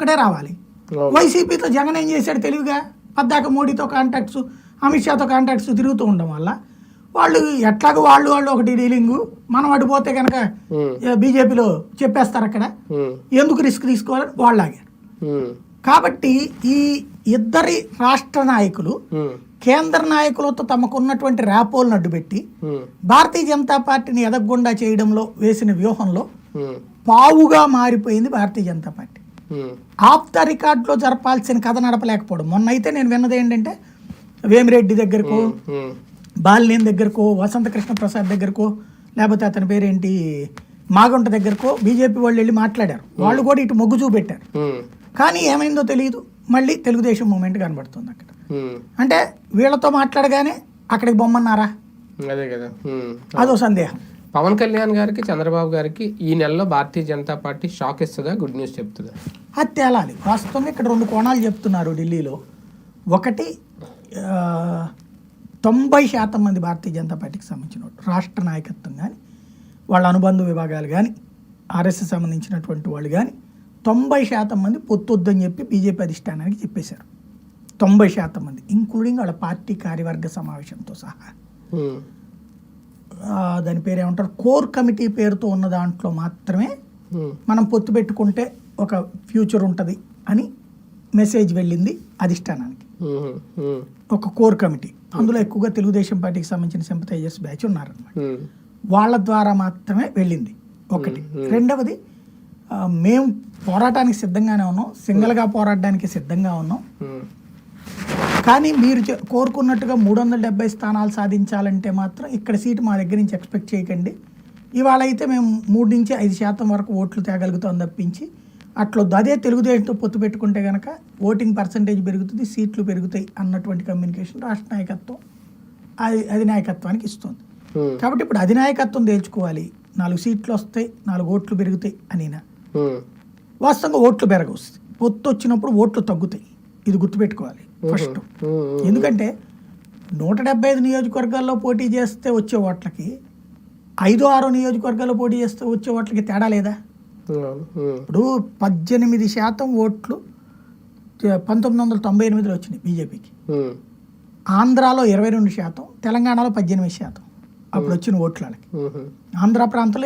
ఒక్కడే రావాలి. వైసీపీతో జగన్ ఏం చేశాడు తెలివిగా? పద్దాక మోడీతో కాంటాక్ట్స్ అమిత్ షాతో కాంటాక్ట్స్ తిరుగుతూ ఉండడం వల్ల వాళ్ళు ఎట్లాగో వాళ్ళు వాళ్ళు ఒకటి డీలింగు మనం అడిపోతే కనుక ఉమ్, బీజేపీలో చెప్పేస్తారు అక్కడ. ఎందుకు రిస్క్ తీసుకోవాలని వాళ్ళు ఆగారు కాబట్టి ఈ ఇద్దరి రాష్ట్ర నాయకులు కేంద్ర నాయకులతో తమకున్నటువంటి ర్యాపోలను అడ్డుపెట్టి భారతీయ జనతా పార్టీని ఎదగకుండా చేయడంలో వేసిన వ్యూహంలో పావుగా మారిపోయింది Bharatiya Janata party. Off the రికార్డులో జరపాల్సిన కథ నడపలేకపోవడం. మొన్న అయితే నేను విన్నది ఏంటంటే వేమిరెడ్డి దగ్గరకు బాలినేని దగ్గరకో వసంత కృష్ణ ప్రసాద్ దగ్గరకో లేకపోతే అతని పేరేంటి మాగుంట దగ్గరకో బీజేపీ వాళ్ళు వెళ్ళి మాట్లాడారు. వాళ్ళు కూడా ఇటు మొగ్గు చూపెట్టారు. కానీ ఏమైందో తెలియదు మళ్ళీ తెలుగుదేశం మూమెంట్ కనబడుతుంది అక్కడ. అంటే వీళ్ళతో మాట్లాడగానే అక్కడికి బొమ్మన్నారా? అదే కదా. అదో సందేహం. పవన్ కళ్యాణ్ గారికి చంద్రబాబు గారికి ఈ నెలలో భారతీయ జనతా పార్టీ షాక్ ఇస్తుందా గుడ్ న్యూస్ చెప్తుందా? అది తేలాలి. వాస్తవంగా ఇక్కడ రెండు కోణాలు చెప్తున్నారు ఢిల్లీలో. ఒకటి తొంభై శాతం మంది భారతీయ జనతా పార్టీకి సంబంధించిన రాష్ట్ర నాయకత్వం కానీ వాళ్ళ అనుబంధ విభాగాలు కానీ ఆర్ఎస్ఎస్ సంబంధించినటువంటి వాళ్ళు కానీ తొంభై శాతం మంది పొత్తొద్దని చెప్పి బీజేపీ అధిష్టానానికి చెప్పేశారు. తొంభై శాతం మంది ఇంక్లూడింగ్ వాళ్ళ పార్టీ కార్యవర్గ సమావేశంతో సహా. దాని పేరు ఏమంటారు కోర్ కమిటీ పేరుతో ఉన్న దాంట్లో మాత్రమే మనం పొత్తు పెట్టుకుంటే ఒక ఫ్యూచర్ ఉంటుంది అని మెసేజ్ వెళ్ళింది అధిష్టానానికి. ఒక కోర్ కమిటీ. అందులో ఎక్కువగా తెలుగుదేశం పార్టీకి సంబంధించిన సింపతైజర్స్ బ్యాచ్ ఉన్నారన్నమాట. ఉమ్, వాళ్ళ ద్వారా మాత్రమే వెళ్ళింది ఒకటి. రెండవది మేము పోరాటానికి సిద్ధంగానే ఉన్నాం. సింగిల్గా పోరాడడానికి సిద్ధంగా ఉన్నాం. కానీ మీరు కోరుకున్నట్టుగా మూడు వందల డెబ్బై స్థానాలు సాధించాలంటే మాత్రం ఇక్కడ సీటు మా దగ్గర నుంచి ఎక్స్పెక్ట్ చేయకండి. ఇవాళ అయితే మేము మూడు నుంచి ఐదు శాతం వరకు ఓట్లు తేగలుగుతాం తప్పించి అట్లా అదే తెలుగుదేశంతో పొత్తు పెట్టుకుంటే కనుక ఓటింగ్ పర్సంటేజ్ పెరుగుతుంది సీట్లు పెరుగుతాయి అన్నటువంటి కమ్యూనికేషన్ రాష్ట్ర నాయకత్వం అది అధినాయకత్వానికి ఇస్తుంది. కాబట్టి ఇప్పుడు అధినాయకత్వం తేల్చుకోవాలి. నాలుగు సీట్లు వస్తాయి నాలుగు ఓట్లు పెరుగుతాయి అనినా. వాస్తవంగా ఓట్లు పెరగవు పొత్తు వచ్చినప్పుడు ఓట్లు తగ్గుతాయి. ఇది గుర్తుపెట్టుకోవాలి. ఫస్ట్ ఎందుకంటే నూట డెబ్బై ఐదు నియోజకవర్గాల్లో పోటీ చేస్తే వచ్చే ఓట్లకి ఐదు ఆరు నియోజకవర్గాల్లో పోటీ చేస్తే వచ్చే ఓట్లకి తేడా లేదా? ఇప్పుడు పద్దెనిమిది శాతం ఓట్లు పంతొమ్మిది వందల తొంభై ఎనిమిదిలో వచ్చినాయి బీజేపీకి. ఆంధ్రాలో ఇరవై రెండు శాతం తెలంగాణలో పద్దెనిమిది శాతం అప్పుడు వచ్చిన ఓట్లకి. ఆంధ్ర ప్రాంతంలో